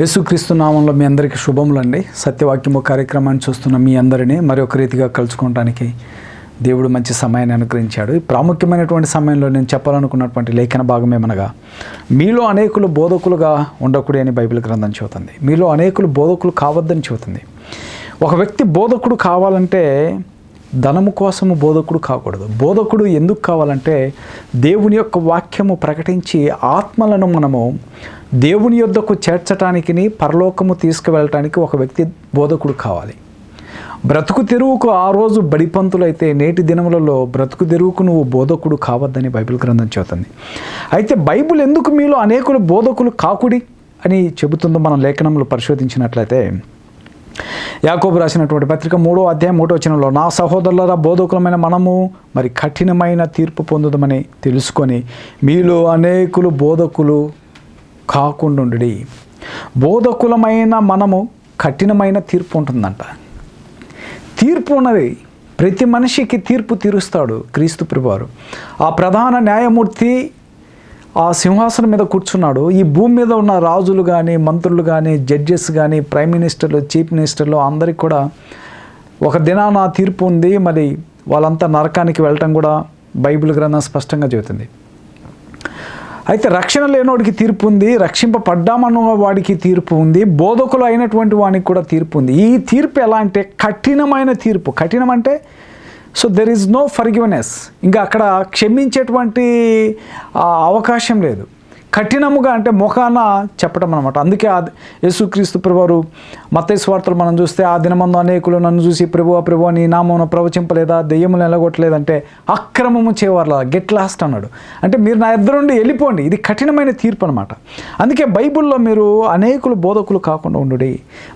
యేసుక్రీస్తు నామంలో మీ అందరికీ శుభములండి సత్యవాక్యము కార్యక్రమాన్ని చూస్తున్న మీ అందరినీ మరి ఒక రీతిగా కలుసుకోవడానికి దేవుడు మంచి సమయాన్ని అనుగ్రహించాడు. ఈ ప్రాముఖ్యమైనటువంటి సమయంలో నేను చెప్పాలనుకున్నటువంటి లేఖన భాగం ఏమనగా మీలో అనేకులు బోధకులుగా ఉండకూడదు అని బైబిల్ గ్రంథం చెబుతుంది. మీలో అనేకులు బోధకులు కావద్దని చెబుతుంది. ఒక వ్యక్తి బోధకుడు కావాలంటే ధనము కోసము బోధకుడు కాకూడదు. బోధకుడు ఎందుకు కావాలంటే దేవుని యొక్క వాక్యము ప్రకటించి ఆత్మలను మనము దేవుని యొద్దకు చేర్చటానికి పరలోకము తీసుకువెళ్ళటానికి ఒక వ్యక్తి బోధకుడు కావాలి. బ్రతుకు తెరువుకు ఆ రోజు బడిపంతులైతే నేటి దినములలో బ్రతుకు తెరువుకు నువ్వు బోధకుడు కావద్దని బైబిల్ గ్రంథం చెబుతుంది. అయితే బైబిల్ ఎందుకు మీలో అనేకులు బోధకులు కాకుడి అని చెబుతుందో మనం లేఖనంలో పరిశోధించినట్లయితే యాకోబు రాసినటువంటి పత్రిక మూడో అధ్యాయం మూడో వచనంలో నా సహోదరులరా బోధకులమైన మనము మరి కఠినమైన తీర్పు పొందుదామని తెలుసుకొని మీలో అనేకులు బోధకులు కాకుండా బోధకులమైన మనము కఠినమైన తీర్పు ఉంటుందంట. తీర్పు ఉన్నది. ప్రతి మనిషికి తీర్పు తీరుస్తాడు క్రీస్తు ప్రభువారు. ఆ ప్రధాన న్యాయమూర్తి ఆ సింహాసనం మీద కూర్చున్నాడు. ఈ భూమి మీద ఉన్న రాజులు కానీ మంత్రులు కానీ జడ్జెస్ కానీ ప్రైమ్ మినిస్టర్లు చీఫ్ మినిస్టర్లు అందరికి కూడా ఒక దినాన తీర్పు ఉంది. మరి వాళ్ళంతా నరకానికి వెళ్ళటం కూడా బైబిల్ గ్రంథం స్పష్టంగా చెబుతుంది. అయితే రక్షణ లేనోడికి తీర్పు ఉంది రక్షింపబడ్డామన్న వాడికి తీర్పు ఉంది బోధకులు అయినటువంటి వానికి కూడా తీర్పు ఉంది. ఈ తీర్పు ఎలా అంటే కఠినమైన తీర్పు. కఠినం అంటే so there is no forgiveness ఇంకా అక్కడ క్షమించేటువంటి అవకాశం లేదు. కఠినముగా అంటే ముఖాన చెప్పడం అనమాట అందుకే ఆ యేసుక్రీస్తు ప్రభువారు మత స్వార్థలు మనం చూస్తే ఆ దినమందు అనేకులు నన్ను చూసి ప్రభు ప్రభు నీ నామమును ప్రవచింపలేదా? దెయ్యములు నిలగొట్టలేదంటే అక్రమము చేయవారులా గెట్ లాస్ట్ అన్నాడు. అంటే మీరు నా ఇద్దరు నుండి వెళ్ళిపోండి. ఇది కఠినమైన తీర్పు అనమాట అందుకే బైబిల్లో మీరు అనేకులు బోధకులు కాకుండా ఉండు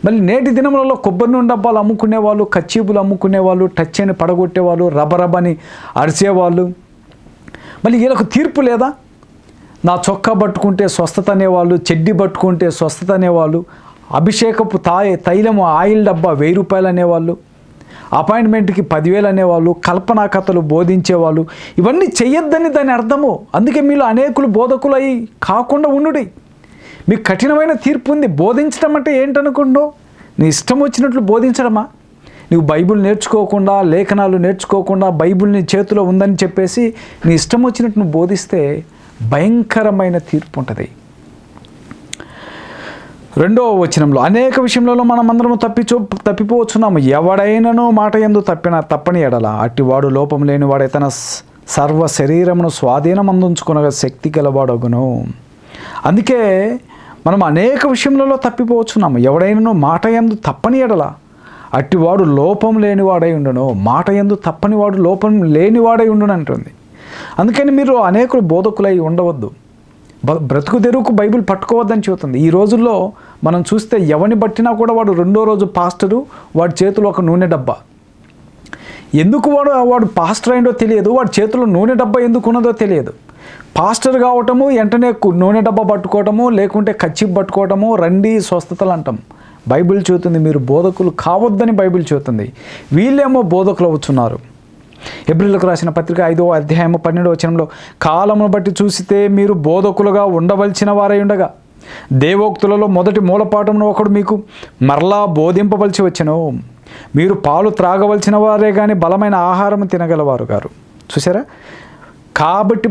మళ్ళీ నేటి దినములలో కొబ్బరి నుండి డబ్బాలు అమ్ముకునే వాళ్ళు కచ్చీబులు అమ్ముకునే వాళ్ళు టచ్ అని పడగొట్టేవాళ్ళు రబరబని అరిచేవాళ్ళు. మళ్ళీ వీళ్ళకు తీర్పు లేదా? నా చొక్కా పట్టుకుంటే స్వస్థత అనేవాళ్ళు చెడ్డి పట్టుకుంటే స్వస్థత అనేవాళ్ళు అభిషేకపు తాయి తైలము ఆయిల్ డబ్బా వెయ్యి రూపాయలు అనేవాళ్ళు అపాయింట్మెంట్కి పదివేలు అనేవాళ్ళు కల్పనా కథలు బోధించేవాళ్ళు ఇవన్నీ చెయ్యొద్దని దాని అర్థము. అందుకే మీలో అనేకులు బోధకులు అయి కాకుండా ఉండుడి. మీకు కఠినమైన తీర్పు ఉంది. బోధించడం అంటే ఏంటనుకుంటున్నావు? నీ ఇష్టం వచ్చినట్లు బోధించడమా? నువ్వు బైబిల్ నేర్చుకోకుండా లేఖనాలు నేర్చుకోకుండా బైబుల్ నీ చేతిలో ఉందని చెప్పేసి నీ ఇష్టం వచ్చినట్టు నువ్వు బోధిస్తే భయంకరమైన తీర్పు ఉంటుంది. రెండవ వచనంలో అనేక విషయంలో మనం అందరము తప్పిచో తప్పిపోవచ్చున్నాము. ఎవడైనను మాట ఎందు తప్పిన తప్పని ఎడల. అట్టివాడు లోపం లేనివాడే తన సర్వ శరీరమును స్వాధీనం అందించుకునగ శక్తి గలవాడగును. అందుకే మనం అనేక విషయంలో తప్పిపోవచ్చున్నాము. ఎవడైనను మాట ఎందు తప్పని ఎడల. అట్టివాడు లోపం లేనివాడై ఉండును. మాట ఎందు తప్పనివాడు లోపం లేనివాడై ఉండును అంటుంది అందుకని మీరు అనేకులు బోధకులై ఉండవద్దు. బ- బ్రతుకు తెరువుకు బైబిల్ పట్టుకోవద్దని చెబుతుంది. ఈ రోజుల్లో మనం చూస్తే ఎవరిని బట్టినా కూడా వాడు రెండో రోజు పాస్టరు వాడి చేతిలో ఒక నూనె డబ్బా. ఎందుకు వాడు వాడు పాస్టర్ అయిందో తెలియదు వాడి చేతిలో నూనె డబ్బా ఎందుకు ఉన్నదో తెలియదు. పాస్టర్ కావటము వెంటనే నూనె డబ్బా పట్టుకోవటము లేకుంటే కచ్చి పట్టుకోవటము రండి స్వస్థతలు అంటాం. బైబిల్ చూతుంది మీరు బోధకులు కావద్దని బైబిల్ చూతుంది వీళ్ళేమో బోధకులు అవుతున్నారు ఎబ్రిల్కు రాసిన పత్రిక ఐదో అధ్యాయము పన్నెండవ వచనంలో కాలమును బట్టి చూసితే మీరు బోధకులుగా ఉండవలసిన వారై ఉండగా దేవోక్తులలో మొదటి మూలపాఠమును ఒకడు మీకు మరలా బోధింపవలసి వచ్చను. మీరు పాలు త్రాగవలసిన వారే కానీ బలమైన ఆహారం తినగలవారు గారు. చూసారా కాబట్టి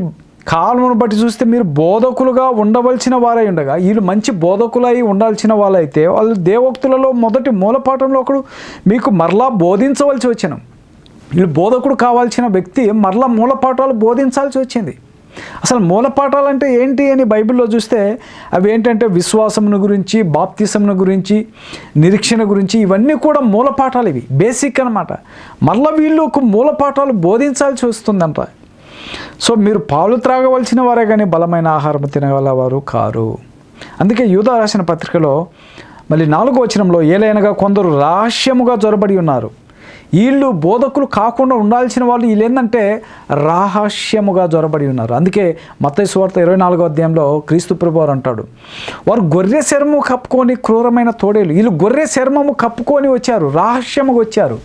కాలమును బట్టి చూస్తే మీరు బోధకులుగా ఉండవలసిన వారై ఉండగా వీళ్ళు మంచి బోధకులై ఉండాల్సిన వాళ్ళైతే వాళ్ళు దేవోక్తులలో మొదటి మూలపాఠంలో ఒకడు మీకు మరలా బోధించవలసి వచ్చాను. వీళ్ళు బోధకుడు కావాల్సిన వ్యక్తి మరలా మూలపాఠాలు బోధించాల్సి వచ్చింది. అసలు మూలపాఠాలు అంటే ఏంటి అని బైబిల్లో చూస్తే అవి ఏంటంటే విశ్వాసమును గురించి బాప్తిసమును గురించి నిరీక్షణ గురించి ఇవన్నీ కూడా మూలపాఠాలు ఇవి. బేసిక్ అనమాట మళ్ళీ వీళ్ళు ఒక మూలపాఠాలు బోధించాల్సి వస్తుందంట. సో మీరు పాలు త్రాగవలసిన వారే కానీ బలమైన ఆహారం తినగలవారు కారు. అందుకే యూధ రాసిన పత్రికలో మళ్ళీ నాలుగో వచనంలో ఏలైనగా కొందరు రహస్యముగా జొరబడి ఉన్నారు. వీళ్ళు బోధకులు కాకుండా ఉండాల్సిన వాళ్ళు వీళ్ళు ఏంటంటే రహస్యముగా జొరబడి ఉన్నారు. అందుకే మత్తయి సువార్త ఇరవై నాలుగో అధ్యాయంలో క్రీస్తు ప్రభువారు అంటాడు వారు గొర్రె శర్మము కప్పుకొని క్రూరమైన తోడేలు వీళ్ళు గొర్రె శర్మము కప్పుకొని వచ్చారు రహస్యముగా వచ్చారు.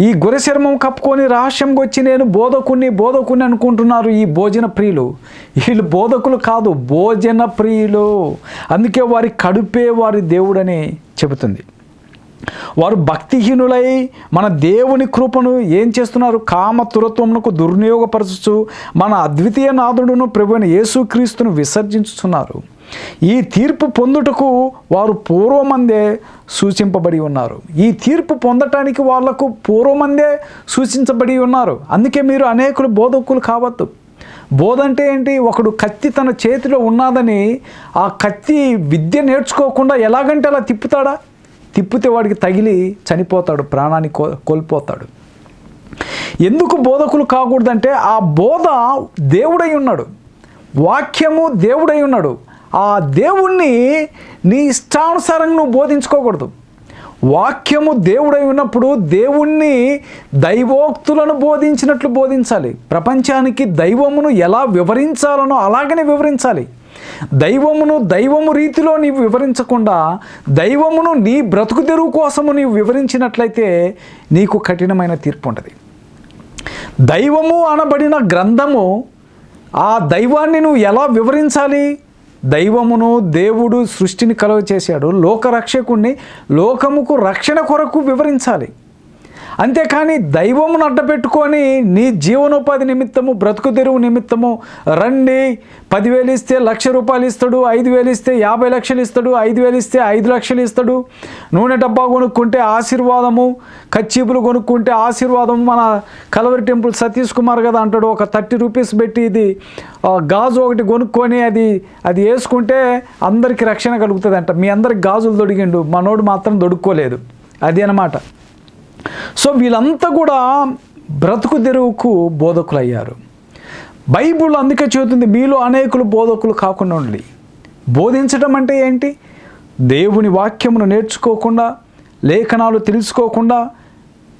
ఈ గొర్రె చర్మం కప్పుకొని రహస్యంగా వచ్చి నేను బోధకుని బోధకుని అనుకుంటున్నారు ఈ భోజన ప్రియులు. వీళ్ళు బోధకులు కాదు భోజన ప్రియులు. అందుకే వారి కడుపే వారి దేవుడని చెబుతుంది. వారు భక్తిహీనులై మన దేవుని కృపను ఏం చేస్తున్నారు? కామ తురత్వమునకు దుర్వినియోగపరచుచు మన అద్వితీయ నాథుడును ప్రభుని యేసుక్రీస్తును విసర్జించుతున్నారు ఈ తీర్పు పొందుటకు వారు పూర్వమందే సూచింపబడి ఉన్నారు. ఈ తీర్పు పొందటానికి వాళ్ళకు పూర్వమందే సూచించబడి ఉన్నారు. అందుకే మీరు అనేకులు బోధకులు కావద్దు. బోధ అంటే ఏంటి? ఒకడు కత్తి తన చేతిలో ఉన్నదని ఆ కత్తి విద్య నేర్చుకోకుండా ఎలాగంటే అలా తిప్పుతాడా? తిప్పితే వాడికి తగిలి చనిపోతాడు ప్రాణాన్ని కో కోల్పోతాడు. ఎందుకు బోధకులు కాకూడదంటే ఆ బోధ దేవుడై ఉన్నాడు. వాక్యము దేవుడై ఉన్నాడు. ఆ దేవుణ్ణి నీ ఇష్టానుసారంగా నువ్వు బోధించుకోకూడదు. వాక్యము దేవుడై ఉన్నప్పుడు దేవుణ్ణి దైవోక్తులను బోధించినట్లు బోధించాలి. ప్రపంచానికి దైవమును ఎలా వివరించాలనో అలాగనే వివరించాలి. దైవమును దైవము రీతిలో నీవు వివరించకుండా దైవమును నీ బ్రతుకు తెరువు కోసము నీవు వివరించినట్లయితే నీకు కఠినమైన తీర్పు ఉంటుంది. దైవము అనబడిన గ్రంథము ఆ దైవాన్ని నువ్వు ఎలా వివరించాలి? దైవమును దేవుడు సృష్టిని కలుగ చేశాడు లోకరక్షకుణ్ణి లోకముకు రక్షణ కొరకు వివరించాలి. అంతేకాని దైవమును అడ్డపెట్టుకొని నీ జీవనోపాధి నిమిత్తము బ్రతుకు తెరువు నిమిత్తము రండి. పదివేలు ఇస్తే లక్ష రూపాయలు ఇస్తాడు ఐదు వేలు ఇస్తే యాభై లక్షలు ఇస్తాడు ఐదు వేలు ఇస్తే ఐదు లక్షలు ఇస్తాడు. నూనె డబ్బా కొనుక్కుంటే ఆశీర్వాదము కచ్చీపులు కొనుక్కుంటే ఆశీర్వాదం మన కలవరి టెంపుల్ సతీష్ కుమార్ కదా అంటాడు ఒక థర్టీ రూపీస్ పెట్టి ఇది ఆ, గాజు ఒకటి కొనుక్కొని అది అది వేసుకుంటే అందరికీ రక్షణ కలుగుతుంది అంట మీ అందరికి గాజులు దొడిగిండు మనోడు మాత్రం దొడుక్కోలేదు. అది అన్నమాట. సో వీళ్ళంతా కూడా బ్రతుకు తెరువుకు బోధకులు అయ్యారు బైబుల్ అందుకే చెబుతుంది మీలో అనేకులు బోధకులు కాకుండా ఉండి. బోధించడం అంటే ఏంటి? దేవుని వాక్యమును నేర్చుకోకుండా లేఖనాలు తెలుసుకోకుండా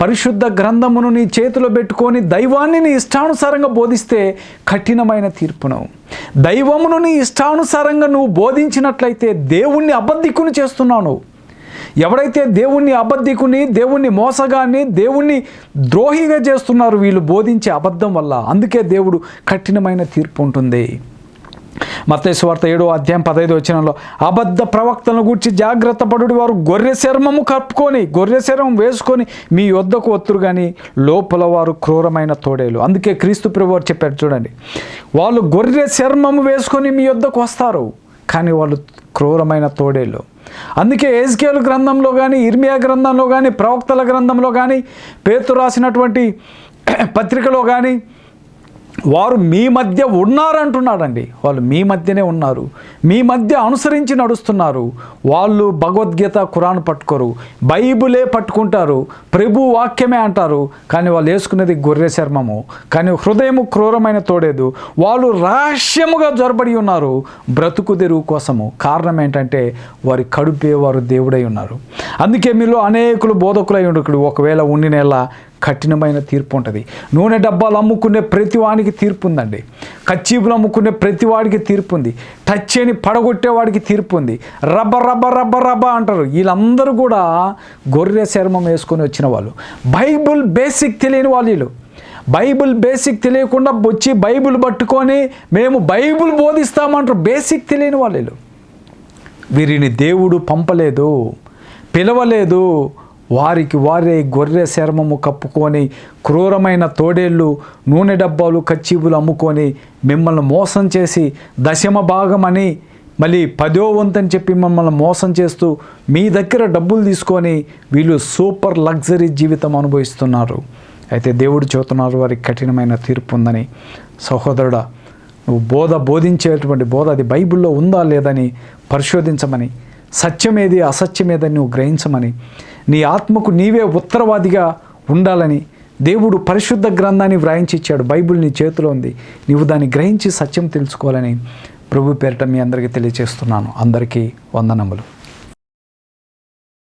పరిశుద్ధ గ్రంథమును నీ చేతిలో పెట్టుకొని దైవాన్ని నీ ఇష్టానుసారంగా బోధిస్తే కఠినమైన తీర్పును. దైవమును నీ ఇష్టానుసారంగా నువ్వు బోధించినట్లయితే దేవుణ్ణి అబద్ధికుని చేస్తున్నావు నువ్వు. ఎవడైతే దేవుణ్ణి అబద్ధికుని దేవుణ్ణి మోసగాన్ని దేవుణ్ణి ద్రోహిగా చేస్తున్నారు వీళ్ళు బోధించే అబద్ధం వల్ల అందుకే దేవుడు కఠినమైన తీర్పు ఉంటుంది. మతేశ్వార్త ఏడో అధ్యాయం పదహైదు వచ్చినంలో అబద్ధ ప్రవక్తలను గూర్చి జాగ్రత్త పడుడు వారు గొర్రె శర్మము కప్పుకొని గొర్రె చర్మం వేసుకొని మీ వద్దకు వత్తురు కానీ లోపల వారు క్రూరమైన తోడేలు. అందుకే క్రీస్తు ప్రభువారు చెప్పారు చూడండి వాళ్ళు గొర్రె శర్మము వేసుకొని మీ వద్దకు వస్తారు కానీ వాళ్ళు క్రూరమైన తోడేలు. అందుకే ఏజ్కేల్ గ్రంథంలో కానీ ఇర్మియా గ్రంథంలో కానీ ప్రవక్తల గ్రంథంలో కానీ పేతు రాసినటువంటి పత్రికలో కానీ వారు మీ మధ్య ఉన్నారంటున్నాడండి. వాళ్ళు మీ మధ్యనే ఉన్నారు. మీ మధ్య అనుసరించి నడుస్తున్నారు. వాళ్ళు భగవద్గీత ఖురాన్ పట్టుకోరు. బైబులే పట్టుకుంటారు. ప్రభు వాక్యమే అంటారు. కానీ వాళ్ళు వేసుకునేది గొర్రె చర్మము. కానీ హృదయము క్రూరమైన తోడేదు. వాళ్ళు రహస్యముగా జొరబడి ఉన్నారు. బ్రతుకు తెరువు కోసము. కారణం ఏంటంటే వారి కడుపే వారు దేవుడై ఉన్నారు. అందుకే మీలో అనేకులు బోధకులై ఉండకుడు. ఒకవేళ ఉండినేలా కఠినమైన తీర్పు ఉంటుంది. నూనె డబ్బాలు అమ్ముకునే ప్రతి వానికి తీర్పు ఉందండి. కచ్చీపులు అమ్ముకునే ప్రతి వాడికి తీర్పు ఉంది. టచ్ చేయని పడగొట్టేవాడికి తీర్పు ఉంది. రబ్బ రబ్బ రబ్బ రబ్బ అంటారు. వీళ్ళందరూ కూడా గొర్రె చర్మం వేసుకొని వచ్చిన వాళ్ళు. బైబుల్ బేసిక్ తెలియని వాళ్ళు వీళ్ళు. బైబిల్ బేసిక్ తెలియకుండా వచ్చి బైబిల్ పట్టుకొని మేము బైబిల్ బోధిస్తామంటారు. బేసిక్ తెలియని వాళ్ళు వీళ్ళు. వీరిని దేవుడు పంపలేదు పిలవలేదు వారికి వారే గొర్రె చర్మము కప్పుకొని క్రూరమైన తోడేళ్ళు నూనె డబ్బాలు కచ్చీబులు అమ్ముకొని మిమ్మల్ని మోసం చేసి దశమ భాగమని మళ్ళీ పదో వంతని చెప్పి మిమ్మల్ని మోసం చేస్తూ మీ దగ్గర డబ్బులు తీసుకొని వీళ్ళు సూపర్ లగ్జరీ జీవితం అనుభవిస్తున్నారు. అయితే దేవుడు చెబుతున్నారు వారికి కఠినమైన తీర్పు ఉందని. సహోదరుడా నువ్వు బోధ బోధించేటువంటి బోధ అది బైబిల్లో ఉందా లేదని పరిశోధించమని. సత్యమేది అసత్యమేదని నువ్వు గ్రహించమని నీ ఆత్మకు నీవే ఉత్తరవాదిగా ఉండాలని దేవుడు పరిశుద్ధ గ్రంథాన్ని వ్రాయించి ఇచ్చాడు. బైబిల్ నీ చేతిలో ఉంది. నీవు దాన్ని గ్రహించి సత్యం తెలుసుకోవాలని ప్రభు పేరిట మీ అందరికీ తెలియజేస్తున్నాను అందరికీ వందనములు.